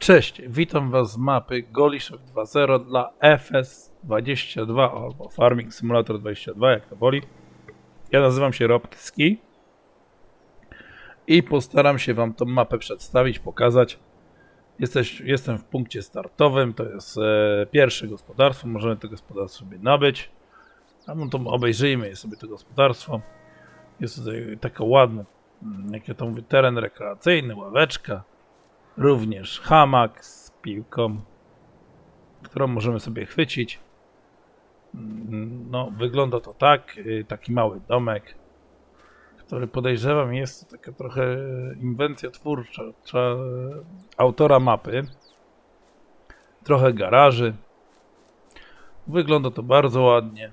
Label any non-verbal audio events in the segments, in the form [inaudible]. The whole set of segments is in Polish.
Cześć, witam Was z mapy Goliszew 2.0 dla FS22 albo Farming Simulator 22, jak to woli. Ja nazywam się Robski i postaram się Wam tą mapę przedstawić, pokazać. Jesteś, jestem w punkcie startowym, to jest e, pierwsze gospodarstwo, możemy to gospodarstwo sobie nabyć. A no to obejrzyjmy sobie to gospodarstwo. Jest tutaj taka ładna, mm, jak ja to mówię, teren rekreacyjny, ławeczka, również hamak z piłką, którą możemy sobie chwycić. No, wygląda to tak, y, taki mały domek, który podejrzewam jest taka trochę inwencja twórcza trza- autora mapy. Trochę garaży. Wygląda to bardzo ładnie.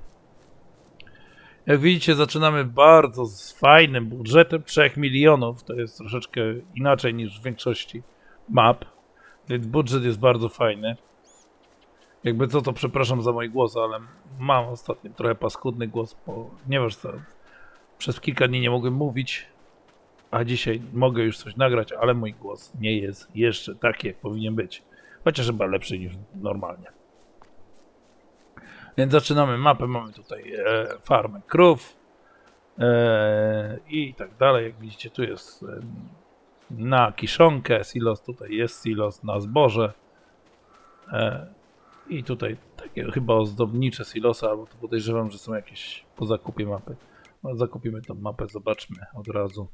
Jak widzicie, zaczynamy bardzo z fajnym budżetem 3 milionów. To jest troszeczkę inaczej niż w większości map, więc budżet jest bardzo fajny. Jakby co, to przepraszam za mój głos, ale mam ostatnio trochę paskudny głos, ponieważ co, przez kilka dni nie mogłem mówić, a dzisiaj mogę już coś nagrać, ale mój głos nie jest jeszcze taki, jak powinien być. Chociaż chyba lepszy niż normalnie. Więc zaczynamy mapę. Mamy tutaj e, farmę krów e, i tak dalej. Jak widzicie, tu jest e, na kiszonkę silos, tutaj jest silos na zboże. E, I tutaj takie chyba ozdobnicze silosy, albo to podejrzewam, że są jakieś po zakupie mapy. No, zakupimy tą mapę, zobaczmy od razu.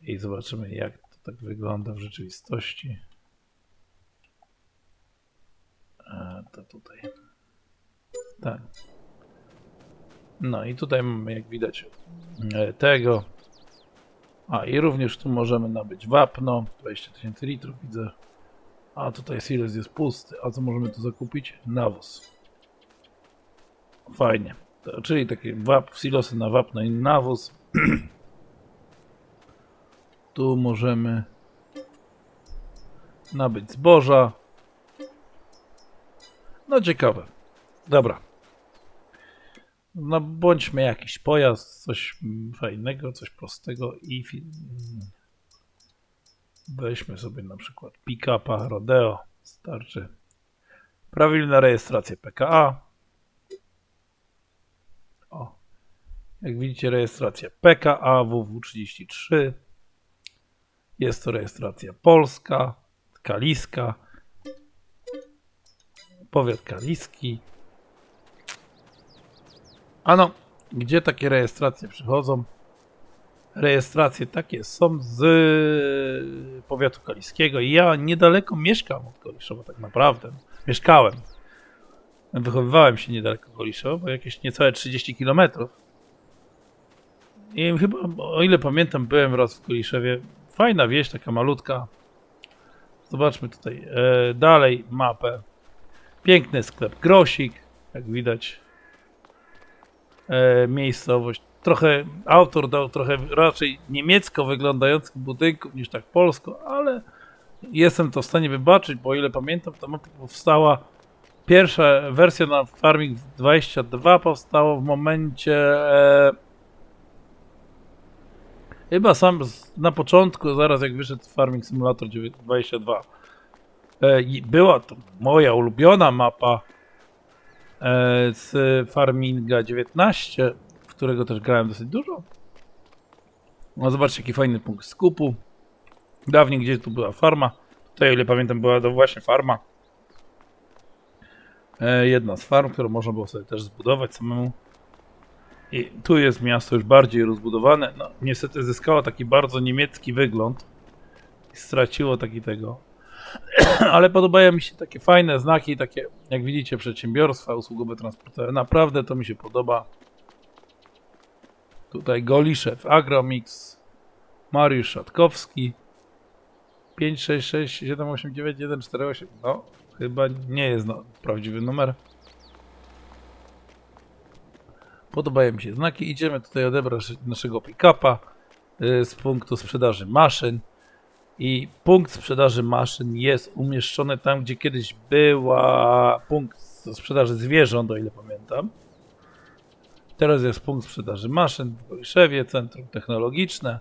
I zobaczymy, jak to tak wygląda w rzeczywistości. E, to tutaj. Tak. No i tutaj mamy, jak widać, e, tego. A i również tu możemy nabyć wapno. 20 tysięcy litrów widzę. A tutaj silos jest pusty. A co możemy tu zakupić? Nawóz. Fajnie. To, czyli takie wap, silosy na wapno i nawóz. [clears throat] tu możemy nabyć zboża. No ciekawe. Dobra. No bądźmy jakiś pojazd, coś fajnego, coś prostego i weźmy sobie na przykład pick-upa Rodeo. Starczy. Prawilna rejestracja PKA. O. Jak widzicie rejestracja PKA WW33. Jest to rejestracja polska, kaliska powiat kaliski. Ano, gdzie takie rejestracje przychodzą? Rejestracje takie są z powiatu kaliskiego. Ja niedaleko mieszkam od Koliszowa, tak naprawdę. Mieszkałem. Wychowywałem się niedaleko Koliszowa, bo jakieś niecałe 30 km. I chyba, o ile pamiętam, byłem raz w Koliszewie. Fajna wieś, taka malutka. Zobaczmy tutaj e, dalej mapę. Piękny sklep Grosik, jak widać. E, miejscowość. Trochę autor dał trochę raczej niemiecko wyglądających budynków niż tak polsko, ale jestem to w stanie wybaczyć, bo o ile pamiętam, ta mapa powstała. Pierwsza wersja na Farming 22 powstała w momencie. E, chyba sam z, na początku, zaraz jak wyszedł Farming Simulator 22. E, była to moja ulubiona mapa z Farminga 19, w którego też grałem dosyć dużo. No zobaczcie jaki fajny punkt skupu. Dawniej gdzie tu była farma. Tutaj o ile pamiętam była to właśnie farma. E, jedna z farm, którą można było sobie też zbudować samemu. I tu jest miasto już bardziej rozbudowane. No, niestety zyskało taki bardzo niemiecki wygląd. I straciło taki tego [clears throat] ale podobają mi się takie fajne znaki, takie jak widzicie przedsiębiorstwa usługowe transportowe. Naprawdę to mi się podoba. Tutaj Goliszew, Agromix, Mariusz Szatkowski 566 789 148. No, chyba nie jest no, prawdziwy numer. Podobają mi się znaki. Idziemy tutaj odebrać naszego pick-upa y, z punktu sprzedaży maszyn. I punkt sprzedaży maszyn jest umieszczony tam, gdzie kiedyś była punkt sprzedaży zwierząt, o ile pamiętam. Teraz jest punkt sprzedaży maszyn w Goliszewie, centrum technologiczne,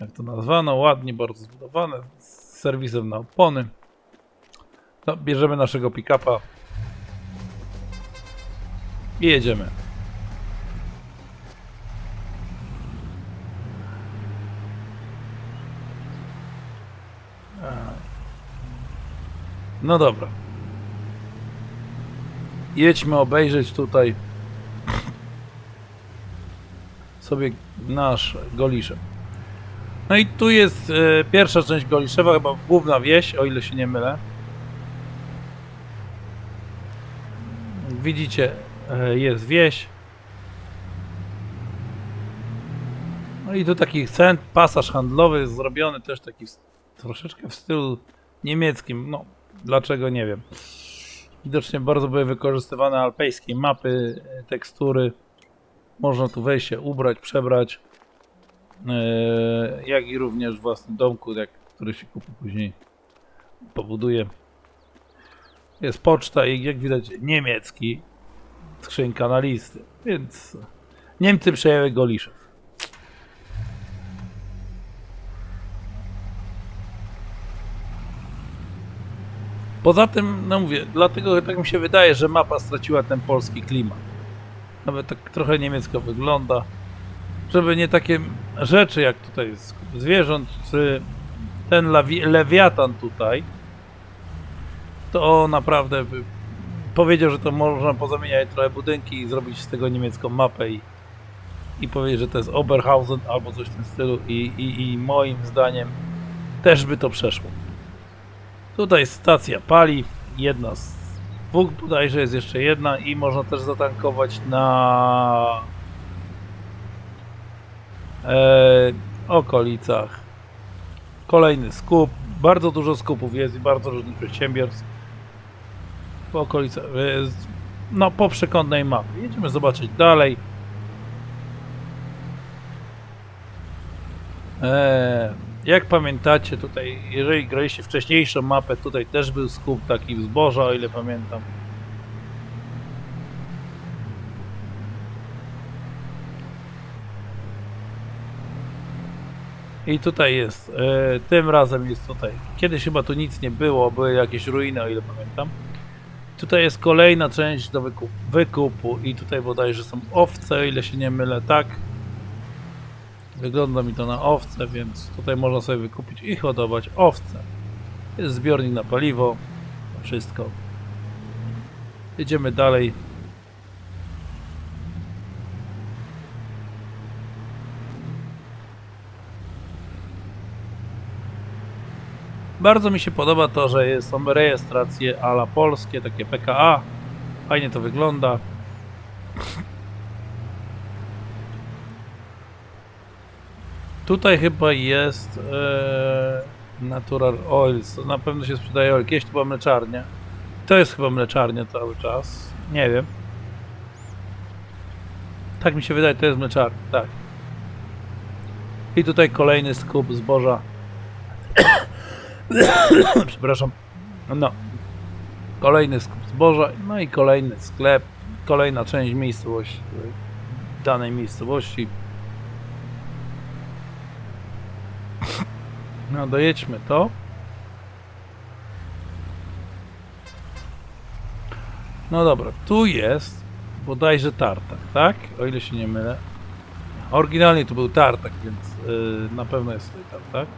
jak to nazwano, ładnie, bardzo zbudowane. serwisem na opony. No, bierzemy naszego pick-upa i jedziemy. No dobra. Jedźmy obejrzeć tutaj sobie nasz Goliszew. No i tu jest e, pierwsza część Goliszewa, chyba główna wieś, o ile się nie mylę. Widzicie, e, jest wieś. No i tu taki cent, pasaż handlowy zrobiony też taki troszeczkę w stylu niemieckim. No, dlaczego nie wiem. Widocznie bardzo były wykorzystywane alpejskie mapy, tekstury. Można tu wejść się, ubrać, przebrać. E, jak i również w własnym domku, jak, który się kupi później, pobuduje. Jest poczta i jak widać niemiecki, skrzynka na listy, więc Niemcy przejęły Goliszew. Poza tym, no mówię, dlatego tak mi się wydaje, że mapa straciła ten polski klimat. Nawet tak trochę niemiecko wygląda. Żeby nie takie rzeczy jak tutaj zwierząt, czy ten lawi- lewiatan tutaj, to naprawdę powiedział, że to można pozamieniać trochę budynki i zrobić z tego niemiecką mapę i, i powiedzieć, że to jest Oberhausen albo coś w tym stylu i, i, i moim zdaniem też by to przeszło. Tutaj stacja paliw, jedna z dwóch bodajże jest jeszcze jedna i można też zatankować na e, okolicach. Kolejny skup. Bardzo dużo skupów jest i bardzo różnych przedsiębiorstw. Po okolicach. E, no, po przekątnej mapie. Jedziemy zobaczyć dalej. E, jak pamiętacie, tutaj, jeżeli graliście wcześniejszą mapę, tutaj też był skup taki zboża, o ile pamiętam. I tutaj jest, e, tym razem jest tutaj. Kiedyś chyba tu nic nie było, były jakieś ruiny, o ile pamiętam. Tutaj jest kolejna część do wykupu, wykupu i tutaj bodajże są owce, o ile się nie mylę, tak? Wygląda mi to na owce, więc tutaj można sobie wykupić i hodować owce. Jest zbiornik na paliwo, wszystko. Jedziemy dalej. Bardzo mi się podoba to, że są rejestracje ala polskie, takie PKA. Fajnie to wygląda. Tutaj chyba jest e, Natural Oils. To na pewno się sprzedaje. Kiedyś to była mleczarnia. To jest chyba mleczarnia cały czas. Nie wiem. Tak mi się wydaje, to jest mleczarnia. Tak. I tutaj kolejny skup zboża. [coughs] Przepraszam. No. Kolejny skup zboża. No i kolejny sklep. Kolejna część miejscowości. Danej miejscowości. No dojedźmy to. No dobra, tu jest bodajże tartak, tak? O ile się nie mylę. Oryginalnie tu był tartak, więc yy, na pewno jest tutaj tartak.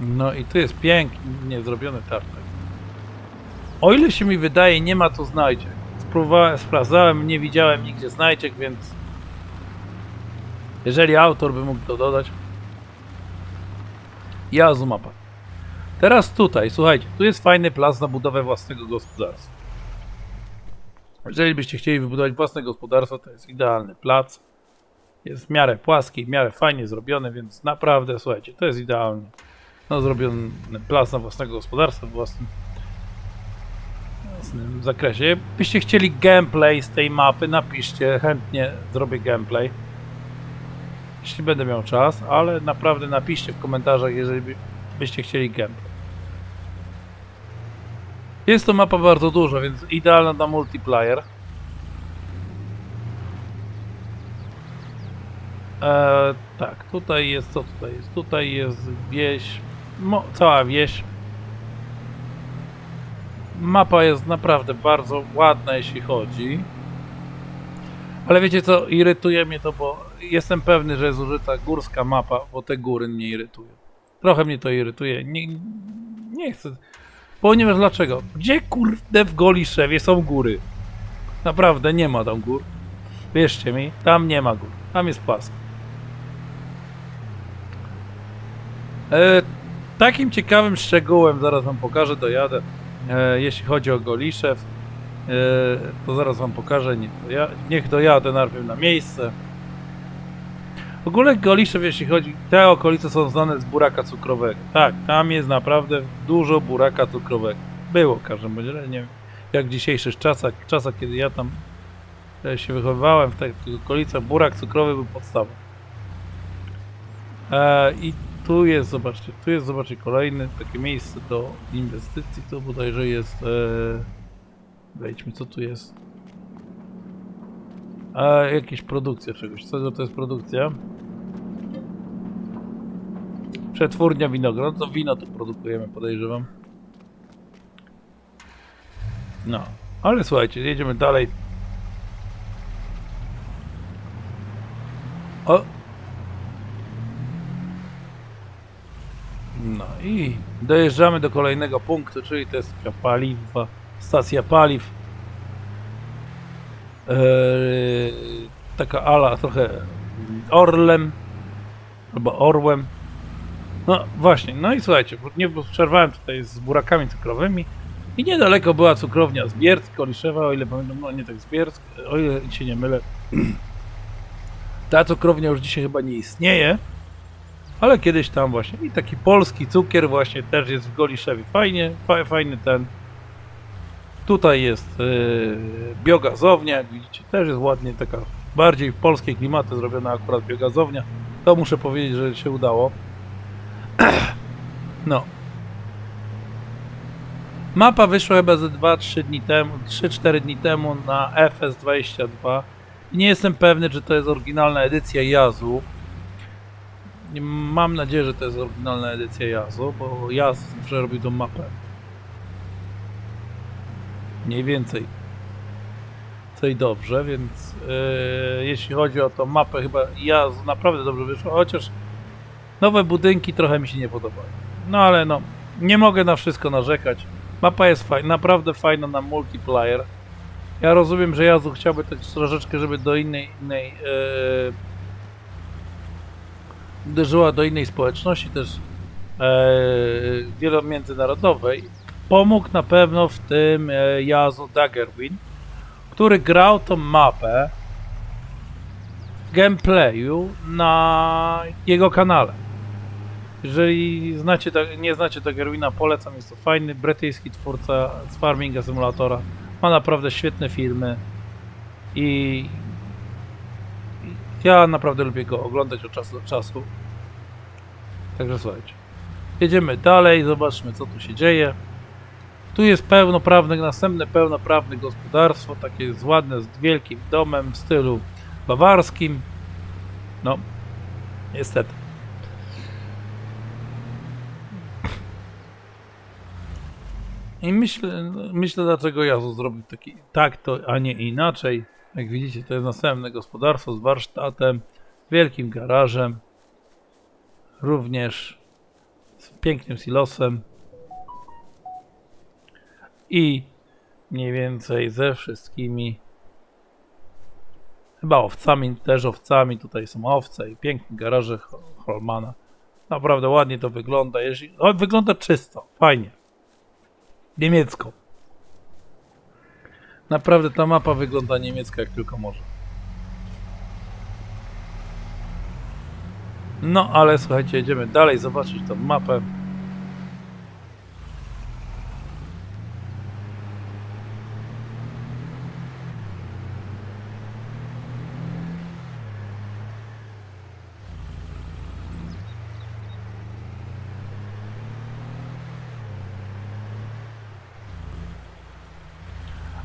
No i tu jest pięknie zrobiony tartak. O ile się mi wydaje, nie ma tu znajdziek. Spróbowałem, sprawdzałem, nie widziałem nigdzie znajdziek, więc jeżeli autor by mógł to dodać. Jazu mapa. Teraz tutaj, słuchajcie, tu jest fajny plac na budowę własnego gospodarstwa. Jeżeli byście chcieli wybudować własne gospodarstwo, to jest idealny plac. Jest w miarę płaski, w miarę fajnie zrobiony, więc naprawdę, słuchajcie, to jest idealny. No, zrobiony plac na własnego gospodarstwa w własnym, własnym zakresie. Byście chcieli gameplay z tej mapy, napiszcie, chętnie zrobię gameplay jeśli będę miał czas, ale naprawdę napiszcie w komentarzach, jeżeli by, byście chcieli gameplay. Jest to mapa bardzo duża, więc idealna na multiplayer. E, tak, tutaj jest, co tutaj jest? Tutaj jest wieś, cała wieś. Mapa jest naprawdę bardzo ładna, jeśli chodzi. Ale wiecie co, irytuje mnie to, bo jestem pewny, że jest użyta górska mapa, bo te góry mnie irytują. Trochę mnie to irytuje. Nie, nie chcę. Ponieważ dlaczego? Gdzie kurde w Goliszewie są góry? Naprawdę nie ma tam gór. Wierzcie mi, tam nie ma gór. Tam jest płasko. E, takim ciekawym szczegółem, zaraz wam pokażę, dojadę. E, jeśli chodzi o Goliszew, e, to zaraz wam pokażę. Doja niech dojadę najpierw na miejsce. W ogóle Goliszew, jeśli chodzi, te okolice są znane z buraka cukrowego. Tak, tam jest naprawdę dużo buraka cukrowego. Było w każdym razie, nie wiem, jak w dzisiejszych czasach, czasach, kiedy ja tam e, się wychowywałem w tych okolicach, burak cukrowy był podstawą. E, I tu jest, zobaczcie, tu jest, zobaczcie, kolejne takie miejsce do inwestycji, to bodajże jest, e, wejdźmy, co tu jest. A jakieś produkcja czegoś. Co to jest produkcja? Przetwórnia winogron. To wino tu produkujemy, podejrzewam. No, ale słuchajcie, jedziemy dalej. O! No i dojeżdżamy do kolejnego punktu, czyli to jest paliwa, stacja paliw. Eee, taka ala trochę orlem albo orłem. No właśnie, no i słuchajcie, nie przerwałem tutaj z burakami cukrowymi i niedaleko była cukrownia z Biersk, Koliszewa, o ile pamiętam, no nie tak z Biersk, o ile się nie mylę. [clears throat] Ta cukrownia już dzisiaj chyba nie istnieje, ale kiedyś tam właśnie i taki polski cukier właśnie też jest w Goliszewie. Fajnie, fa fajny ten Tutaj jest yy, biogazownia, jak widzicie, też jest ładnie taka bardziej w polskie klimaty zrobiona akurat biogazownia. To muszę powiedzieć, że się udało. [clears throat] No. Mapa wyszła chyba ze 2-3 dni temu, 3-4 dni temu na FS22. I nie jestem pewny, czy to jest oryginalna edycja Jazu. Mam nadzieję, że to jest oryginalna edycja Jazu, bo Jaz zawsze robił tą mapę. Mniej więcej. Co i dobrze, więc yy, jeśli chodzi o tą mapę, chyba ja naprawdę dobrze wyszło, chociaż nowe budynki trochę mi się nie podobają. No ale no, nie mogę na wszystko narzekać. Mapa jest fajna, naprawdę fajna na multiplayer. Ja rozumiem, że Jazu chciałby troszeczkę, żeby do innej, innej yy, uderzyła do innej społeczności też yy, wielomiędzynarodowej pomógł na pewno w tym e, Jazu Daggerwin, który grał tą mapę w gameplayu na jego kanale. Jeżeli znacie, nie znacie Daggerwina, polecam, jest to fajny brytyjski twórca z Farminga Simulatora. Ma naprawdę świetne filmy i ja naprawdę lubię go oglądać od czasu do czasu. Także słuchajcie. Jedziemy dalej, zobaczmy co tu się dzieje. Tu jest pełnoprawne, następne pełnoprawne gospodarstwo, takie z ładne, z wielkim domem w stylu bawarskim. No, niestety. I myślę, myślę dlaczego Jazu zrobił taki tak to, a nie inaczej. Jak widzicie, to jest następne gospodarstwo z warsztatem, wielkim garażem, również z pięknym silosem i mniej więcej ze wszystkimi chyba owcami, też owcami, tutaj są owce i piękne garaże Ho- Holmana. Naprawdę ładnie to wygląda, jeśli... o, wygląda czysto, fajnie. Niemiecko. Naprawdę ta mapa wygląda niemiecka jak tylko może. No, ale słuchajcie, jedziemy dalej zobaczyć tą mapę.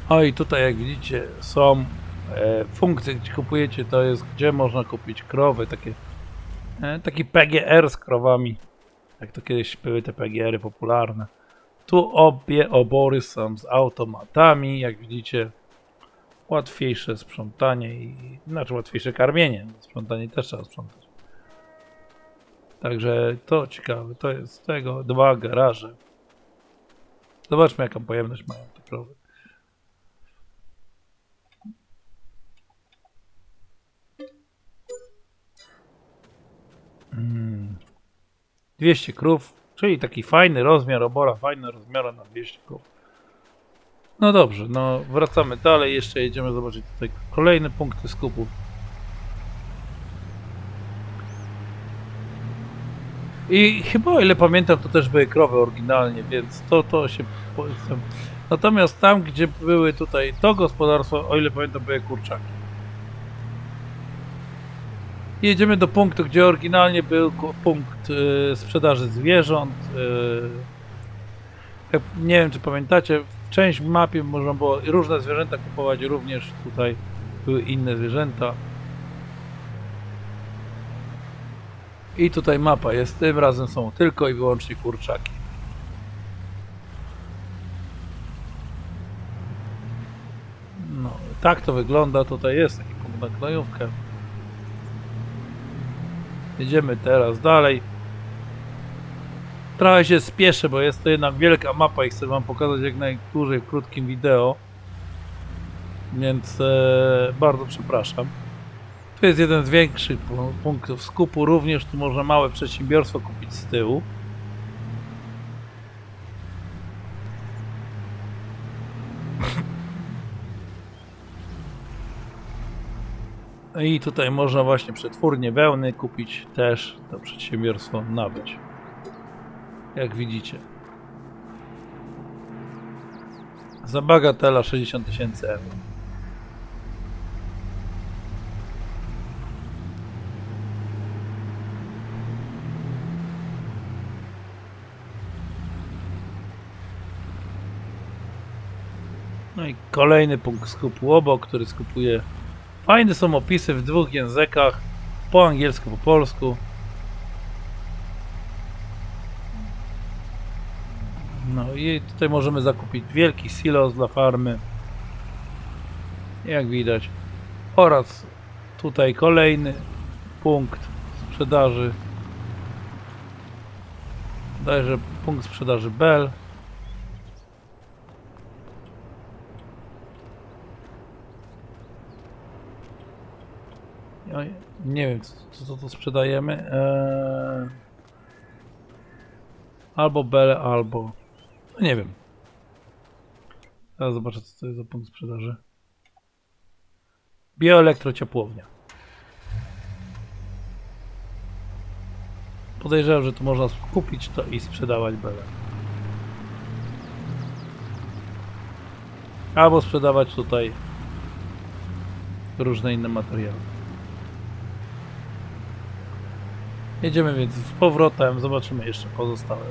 O i tutaj jak widzicie są e, funkcje, gdzie kupujecie, to jest gdzie można kupić krowy, takie e, taki PGR z krowami, jak to kiedyś były te PGR-y popularne. Tu obie obory są z automatami, jak widzicie łatwiejsze sprzątanie i znaczy łatwiejsze karmienie, sprzątanie też trzeba sprzątać. Także to ciekawe, to jest tego dwa garaże. Zobaczmy jaką pojemność mają te krowy. 200 krów, czyli taki fajny rozmiar obora, fajny rozmiar na 200 krów. No dobrze, no wracamy dalej, jeszcze jedziemy zobaczyć tutaj kolejne punkty skupów. I chyba o ile pamiętam, to też były krowy oryginalnie, więc to, to się. Natomiast tam, gdzie były tutaj to gospodarstwo, o ile pamiętam, były kurczaki. Jedziemy do punktu, gdzie oryginalnie był punkt y, sprzedaży zwierząt. y, nie wiem, czy pamiętacie, część w mapie można było różne zwierzęta kupować, również tutaj były inne zwierzęta. I tutaj mapa jest, tym razem są tylko i wyłącznie kurczaki. No, tak to wygląda, tutaj jest taki punkt na gnojówkę. Jedziemy teraz dalej. Trochę się spieszę, bo jest to jednak wielka mapa i chcę wam pokazać jak najdłużej w krótkim wideo. Więc e, bardzo przepraszam. Tu jest jeden z większych pu- punktów skupu, również tu można małe przedsiębiorstwo kupić z tyłu. I tutaj można właśnie przetwórnie wełny kupić też to przedsiębiorstwo nabyć. Jak widzicie. Za bagatela 60 tysięcy euro. No i kolejny punkt skupu obok, który skupuje. Fajne są opisy w dwóch językach, po angielsku, po polsku. No i tutaj możemy zakupić wielki silos dla farmy. Jak widać. Oraz tutaj kolejny punkt sprzedaży. Dajże punkt sprzedaży Bell. Nie wiem, co, co sprzedajemy. Eee... Albo Bell, albo... No nie wiem. Teraz zobaczę, co to jest za punkt sprzedaży. Bioelektrociepłownia. Podejrzewam, że tu można kupić to i sprzedawać Bele. Albo sprzedawać tutaj różne inne materiały. Jedziemy więc z powrotem, zobaczymy jeszcze pozostałe.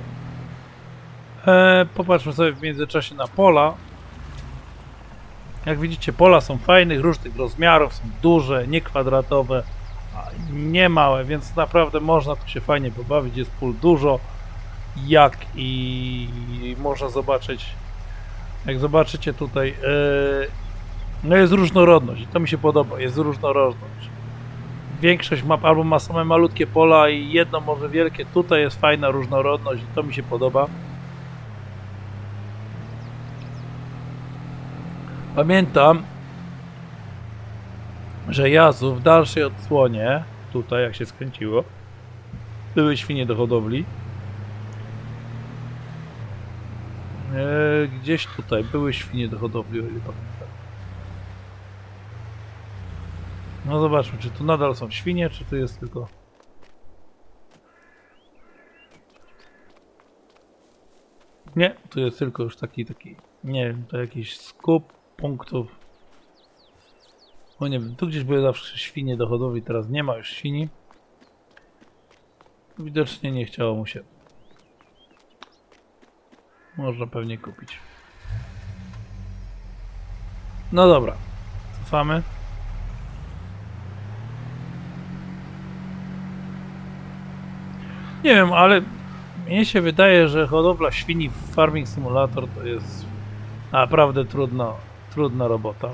E, popatrzmy sobie w międzyczasie na pola. Jak widzicie, pola są fajnych, różnych rozmiarów, są duże, nie kwadratowe, nie małe, więc naprawdę można tu się fajnie pobawić. Jest pól dużo, jak i można zobaczyć, jak zobaczycie tutaj, e, no jest różnorodność i to mi się podoba, jest różnorodność. Większość map albo ma same malutkie pola i jedno może wielkie, tutaj jest fajna różnorodność i to mi się podoba. Pamiętam, że Jazu w dalszej odsłonie, tutaj jak się skręciło, były świnie do hodowli. Eee, gdzieś tutaj były świnie do hodowli, o ile pamiętam. No zobaczmy, czy tu nadal są świnie, czy tu jest tylko... Nie, tu jest tylko już taki, taki, nie wiem, to jakiś skup punktów. O nie wiem, tu gdzieś były zawsze świnie do hodowli, teraz nie ma już świni. Widocznie nie chciało mu się. Można pewnie kupić. No dobra, cofamy. Nie wiem, ale mnie się wydaje, że hodowla świni w Farming Simulator to jest naprawdę trudno, trudna robota.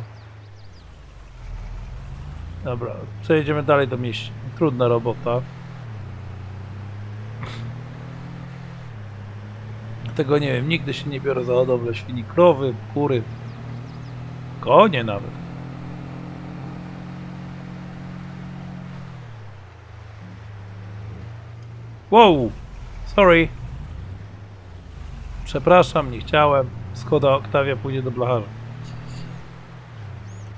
Dobra, przejedziemy dalej do mieści. Trudna robota. Tego nie wiem, nigdy się nie biorę za hodowlę świni, krowy, kury, konie nawet. Wow, sorry. Przepraszam, nie chciałem. Skoda Oktawia pójdzie do blacharza.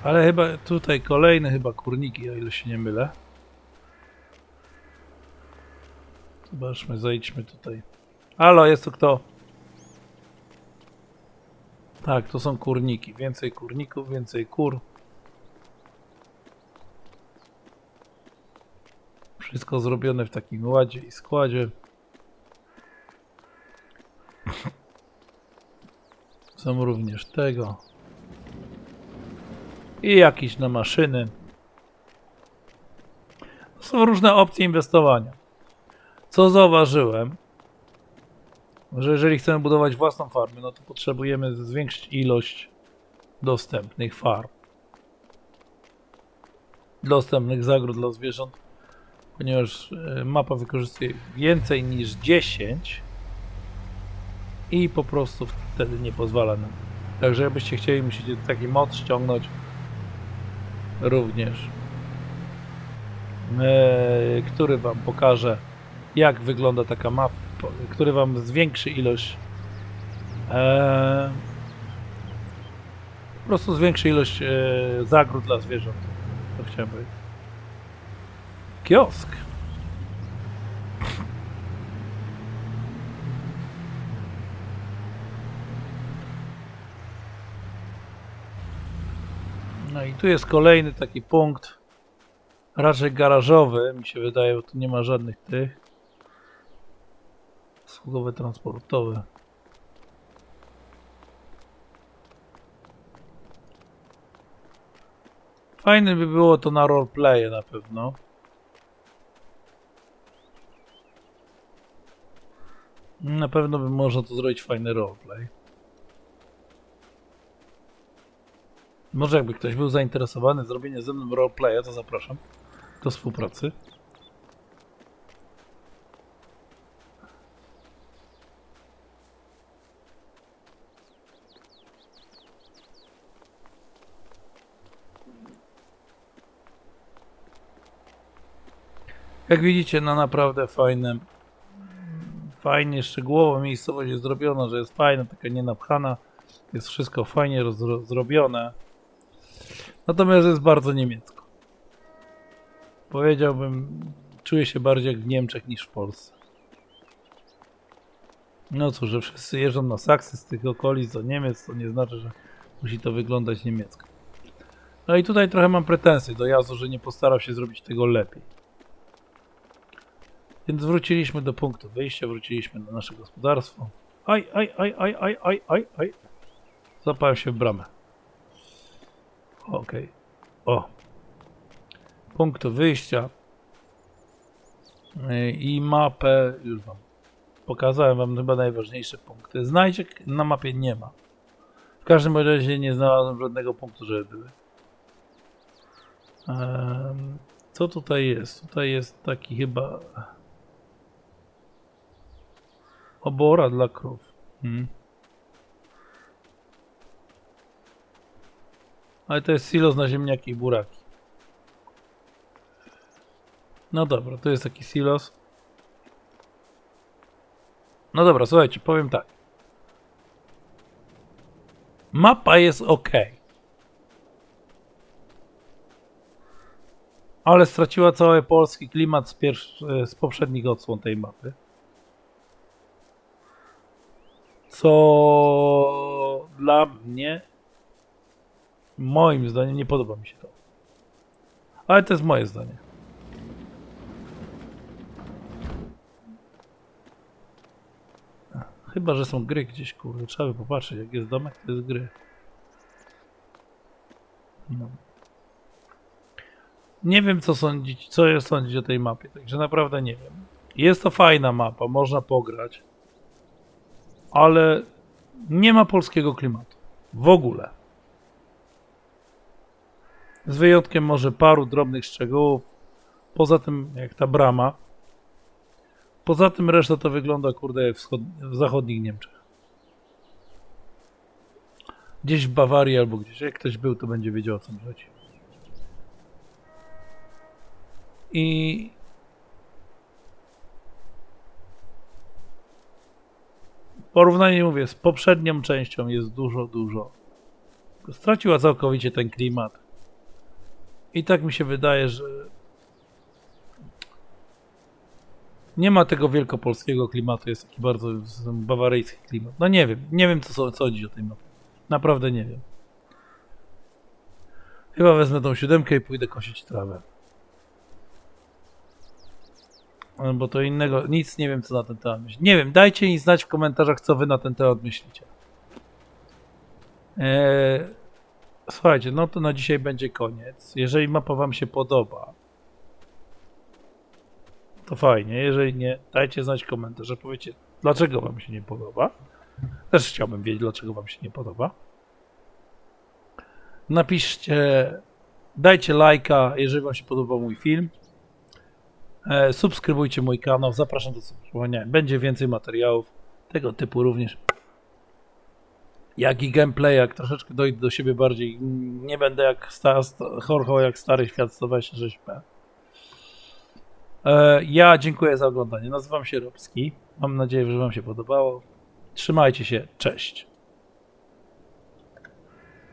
Ale chyba tutaj kolejne chyba kurniki, o ile się nie mylę. Zobaczmy, zejdźmy tutaj. Halo, jest tu kto? Tak, to są kurniki. Więcej kurników, więcej kur. Wszystko zrobione w takim ładzie i składzie. Są również tego. I jakieś na maszyny. Są różne opcje inwestowania. Co zauważyłem, że jeżeli chcemy budować własną farmę, no to potrzebujemy zwiększyć ilość dostępnych farm. Dostępnych zagród dla zwierząt, ponieważ e, mapa wykorzystuje więcej niż 10 i po prostu wtedy nie pozwala nam. Także jakbyście chcieli, musicie taki mod ściągnąć również, e, który wam pokaże jak wygląda taka mapa, który wam zwiększy ilość e, po prostu zwiększy ilość zagród dla zwierząt. To chciałem powiedzieć. Kiosk. No i tu jest kolejny taki punkt, raczej garażowy, mi się wydaje, bo tu nie ma żadnych tych. Usługowe, transportowe. Fajne by było to na roleplaye na pewno. Na pewno by można to zrobić fajny roleplay. Może jakby ktoś był zainteresowany zrobieniem ze mną roleplaya, to zapraszam do współpracy. Jak widzicie, na naprawdę fajne, fajnie szczegółowo miejscowość jest zrobiona, że jest fajna, taka nienapchana. Jest wszystko fajnie zrobione. Natomiast jest bardzo niemiecko. Powiedziałbym, czuję się bardziej jak w Niemczech niż w Polsce. No cóż, że wszyscy jeżdżą na saksy z tych okolic do Niemiec, to nie znaczy, że musi to wyglądać niemiecko. No i tutaj trochę mam pretensje do jazdu, że nie postarał się zrobić tego lepiej. Więc wróciliśmy do punktu wyjścia, wróciliśmy na nasze gospodarstwo. Aj, aj, aj, aj, aj, aj, aj, aj. Zapałem się w bramę. Okej. O. Punkt wyjścia. I mapę już wam pokazałem wam chyba najważniejsze punkty. Znajdziek na mapie nie ma. W każdym razie nie znalazłem żadnego punktu, żeby były. Co tutaj jest? Tutaj jest taki chyba obora dla krów. Hmm. Ale to jest silos na ziemniaki i buraki. No dobra, to jest taki silos. No dobra, słuchajcie, powiem tak. Mapa jest ok. Ale straciła cały polski klimat z, z poprzednich odsłon tej mapy. Co dla mnie, moim zdaniem, nie podoba mi się to. Ale to jest moje zdanie. Chyba, że są gry gdzieś, kurde. Trzeba by popatrzeć, jak jest domek, to jest gry. No. Nie wiem, co sądzić, co sądzić o tej mapie, także naprawdę nie wiem. Jest to fajna mapa, można pograć, ale nie ma polskiego klimatu. W ogóle. Z wyjątkiem może paru drobnych szczegółów. Poza tym, jak ta brama. Poza tym reszta to wygląda, kurde, jak w, zachodnich Niemczech. Gdzieś w Bawarii albo gdzieś. Jak ktoś był, to będzie wiedział o co mi chodzi. I w porównaniu, mówię, z poprzednią częścią jest dużo, dużo. Straciła całkowicie ten klimat. I tak mi się wydaje, że nie ma tego wielkopolskiego klimatu, jest taki bardzo bawaryjski klimat. No nie wiem, nie wiem co sądzić o tej mapie. Naprawdę nie wiem. Chyba wezmę tą siódemkę i pójdę kosić trawę. No, Bo to innego, nic nie wiem co na ten temat myślić. Nie wiem, dajcie mi znać w komentarzach, co wy na ten temat myślicie. Eee, słuchajcie, no to na dzisiaj będzie koniec. Jeżeli mapa wam się podoba, to fajnie. Jeżeli nie, dajcie znać w komentarze, powiecie, dlaczego wam się nie podoba. Też chciałbym wiedzieć, dlaczego wam się nie podoba. Napiszcie, dajcie lajka, jeżeli wam się podobał mój film. E, subskrybujcie mój kanał, zapraszam do subskrybowania. Będzie więcej materiałów tego typu również. Jak i gameplay, jak troszeczkę dojdę do siebie bardziej. Nie będę jak sta, sta, Horho, jak stary świat 126p. E, ja dziękuję za oglądanie. Nazywam się Robski. Mam nadzieję, że Wam się podobało. Trzymajcie się. Cześć.